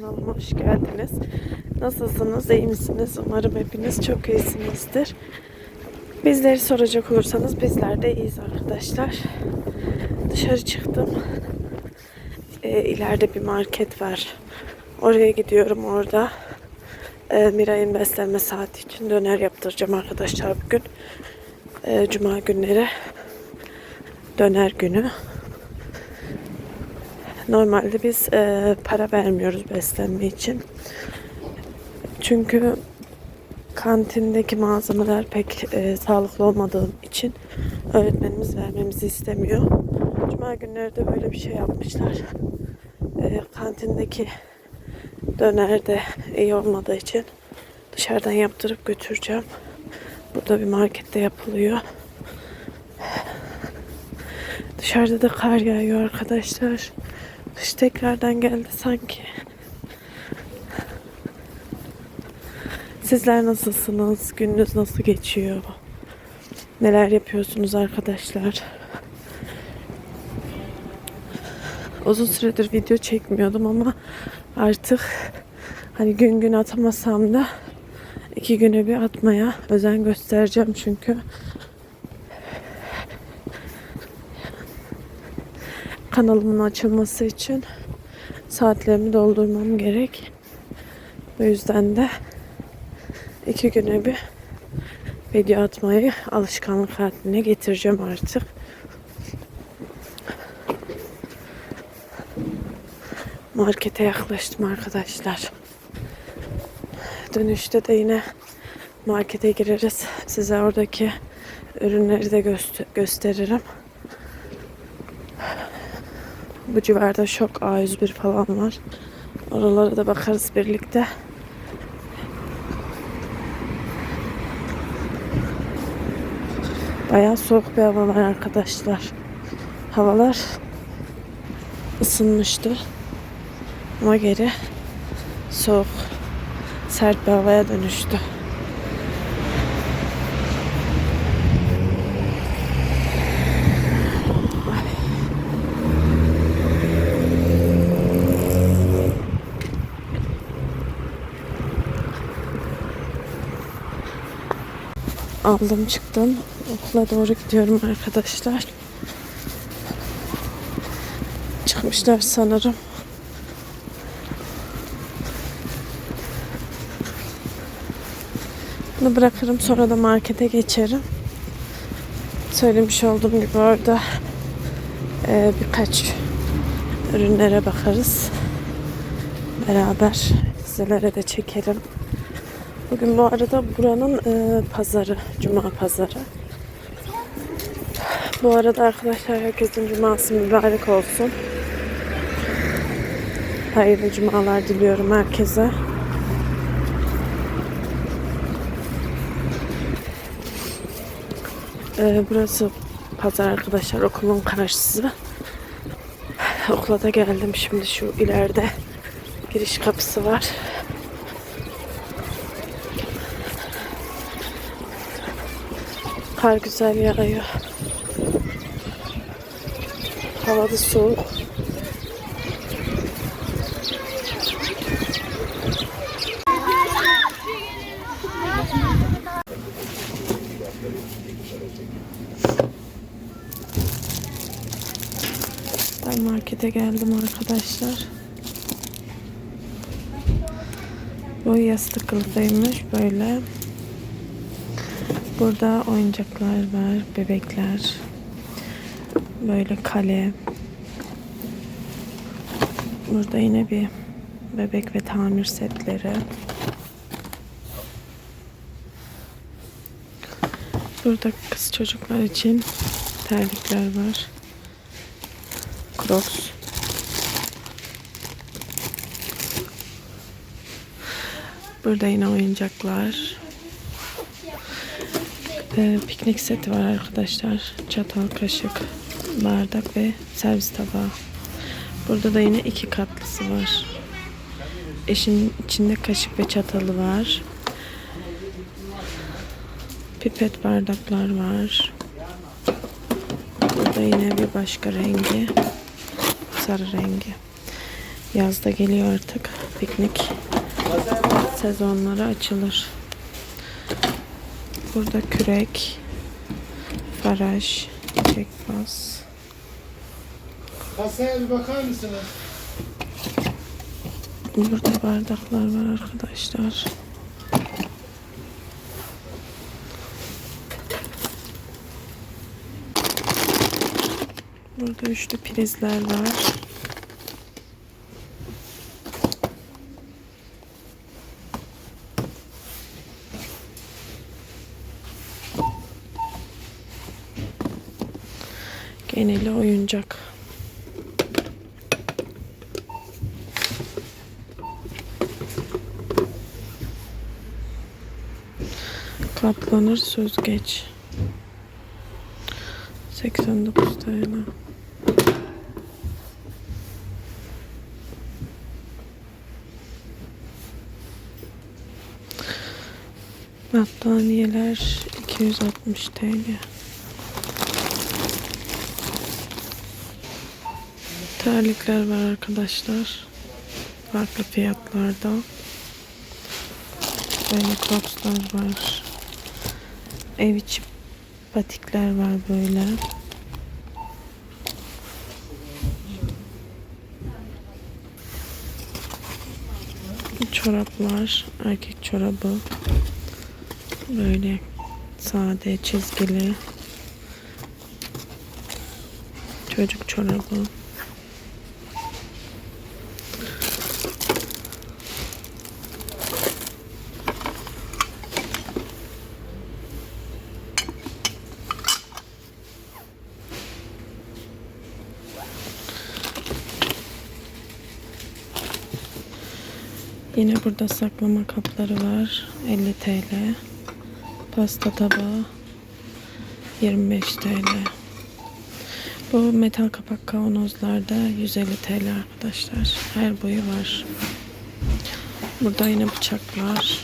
Kanalıma hoş geldiniz. Nasılsınız? iyi misiniz? Umarım hepiniz çok iyisinizdir. Bizleri soracak olursanız bizler de iyiyiz arkadaşlar. Dışarı çıktım. Ee, ileride bir market var. Oraya gidiyorum orada. Ee, Miray'ın beslenme saati için döner yaptıracağım arkadaşlar bugün. Ee, Cuma günleri döner günü. Normalde biz e, para vermiyoruz beslenme için. Çünkü kantindeki malzemeler pek e, sağlıklı olmadığı için öğretmenimiz vermemizi istemiyor. Cuma günleri de böyle bir şey yapmışlar. E, kantindeki döner de iyi olmadığı için dışarıdan yaptırıp götüreceğim. Burada bir markette yapılıyor. Dışarıda da kar yağıyor arkadaşlar. Kış tekrardan geldi sanki. Sizler nasılsınız? Gününüz nasıl geçiyor? Neler yapıyorsunuz arkadaşlar? Uzun süredir video çekmiyordum ama artık hani gün gün atamasam da iki güne bir atmaya özen göstereceğim çünkü kanalımın açılması için saatlerimi doldurmam gerek. O yüzden de iki güne bir video atmayı alışkanlık haline getireceğim artık. Markete yaklaştım arkadaşlar. Dönüşte de yine markete gireriz. Size oradaki ürünleri de göster- gösteririm. Bu civarda şok A101 falan var. Oralara da bakarız birlikte. Bayağı soğuk bir hava var arkadaşlar. Havalar ısınmıştı. Ama geri soğuk, sert bir havaya dönüştü. Aldım çıktım. Okula doğru gidiyorum arkadaşlar. Çıkmışlar sanırım. Bunu bırakırım sonra da markete geçerim. Söylemiş olduğum gibi orada e, birkaç ürünlere bakarız. Beraber sizlere de çekerim. Bugün bu arada buranın e, pazarı, cuma pazarı. Bu arada arkadaşlar herkesin cuması mübarek olsun. Hayırlı cumalar diliyorum herkese. E, burası pazar arkadaşlar okulun karşısı. Okula da geldim şimdi şu ileride giriş kapısı var. Kar güzel yağıyor. Hava da soğuk. Ben markete geldim arkadaşlar. Bu yastık kılıfıymış böyle. Burada oyuncaklar var, bebekler. Böyle kale. Burada yine bir bebek ve tamir setleri. Burada kız çocuklar için terlikler var. Crocs. Burada yine oyuncaklar. Ee, piknik seti var arkadaşlar. Çatal, kaşık, bardak ve servis tabağı. Burada da yine iki katlısı var. Eşin içinde kaşık ve çatalı var. Pipet bardaklar var. Burada yine bir başka rengi. Sarı rengi. Yazda geliyor artık. Piknik sezonları açılır. Burada kürek, faraj, kekbaz. Kasaya bir bakar mısınız? Burada bardaklar var arkadaşlar. Burada üçlü prizler var. Geneli oyuncak. Katlanır süzgeç. 89 TL. Battaniyeler 260 TL. Terlikler var arkadaşlar. Farklı fiyatlarda. Böyle crocslar var. Ev içi patikler var böyle. Çoraplar, erkek çorabı. Böyle sade, çizgili. Çocuk çorabı. Yine burada saklama kapları var. 50 TL. Pasta tabağı 25 TL. Bu metal kapak kavanozlarda 150 TL arkadaşlar. Her boyu var. Burada yine bıçaklar.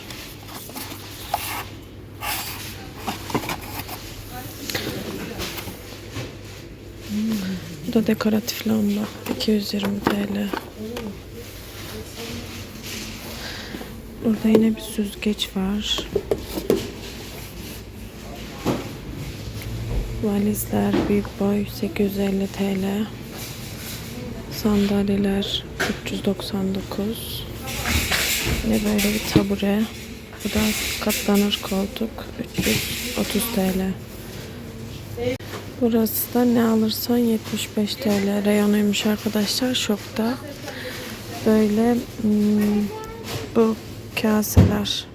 Bu da dekoratif lamba 220 TL. Burada yine bir süzgeç var. Valizler büyük boy 850 TL. Sandalyeler 399. Yine böyle bir tabure. Bu da katlanır koltuk 330 TL. Burası da ne alırsan 75 TL. Reyonuymuş arkadaşlar şokta. Böyle hmm, bu kaseler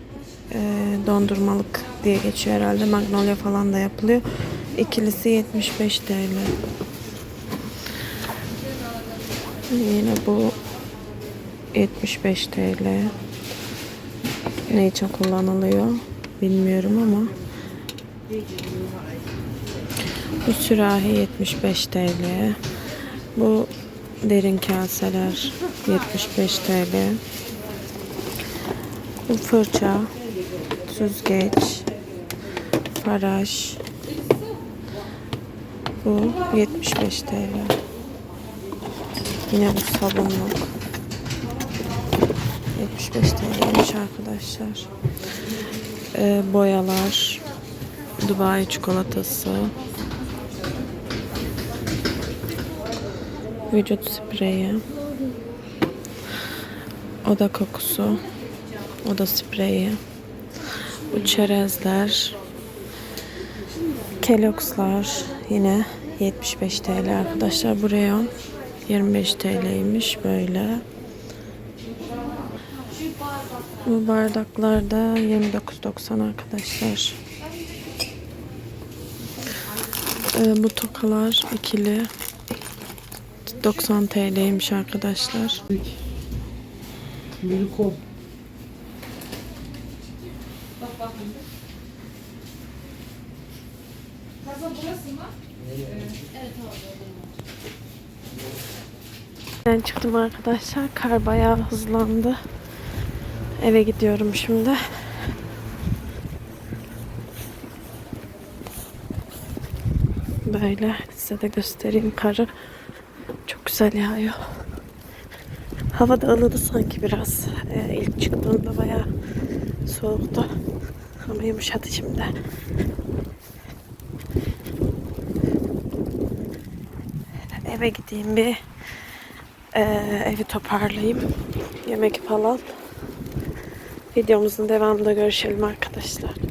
e, dondurmalık diye geçiyor herhalde. Magnolia falan da yapılıyor. İkilisi 75 TL. Yine bu 75 TL. Ne için kullanılıyor bilmiyorum ama bu sürahi 75 TL. Bu derin kaseler 75 TL. Bu fırça, süzgeç, faraj. Bu 75 TL. Yine bu sabunluk. 75 TL'ymiş arkadaşlar. Ee, boyalar, Dubai çikolatası, vücut spreyi, oda kokusu, oda spreyi, bu çerezler, Kellogg'slar yine 75 TL arkadaşlar. Bu reyon 25 TL'ymiş böyle. Bu bardaklar da 29.90 arkadaşlar. Ee, bu tokalar ikili 90 TL'ymiş arkadaşlar. Milikop. Ben çıktım arkadaşlar. Kar bayağı hızlandı. Eve gidiyorum şimdi. Böyle size de göstereyim karı. Çok güzel yağıyor. Hava da ılıdı sanki biraz. Ee, ilk çıktığımda bayağı soğuktu. Ama yumuşadı şimdi. Eve gideyim bir ee, evi toparlayayım. Yemek falan. Videomuzun devamında görüşelim arkadaşlar.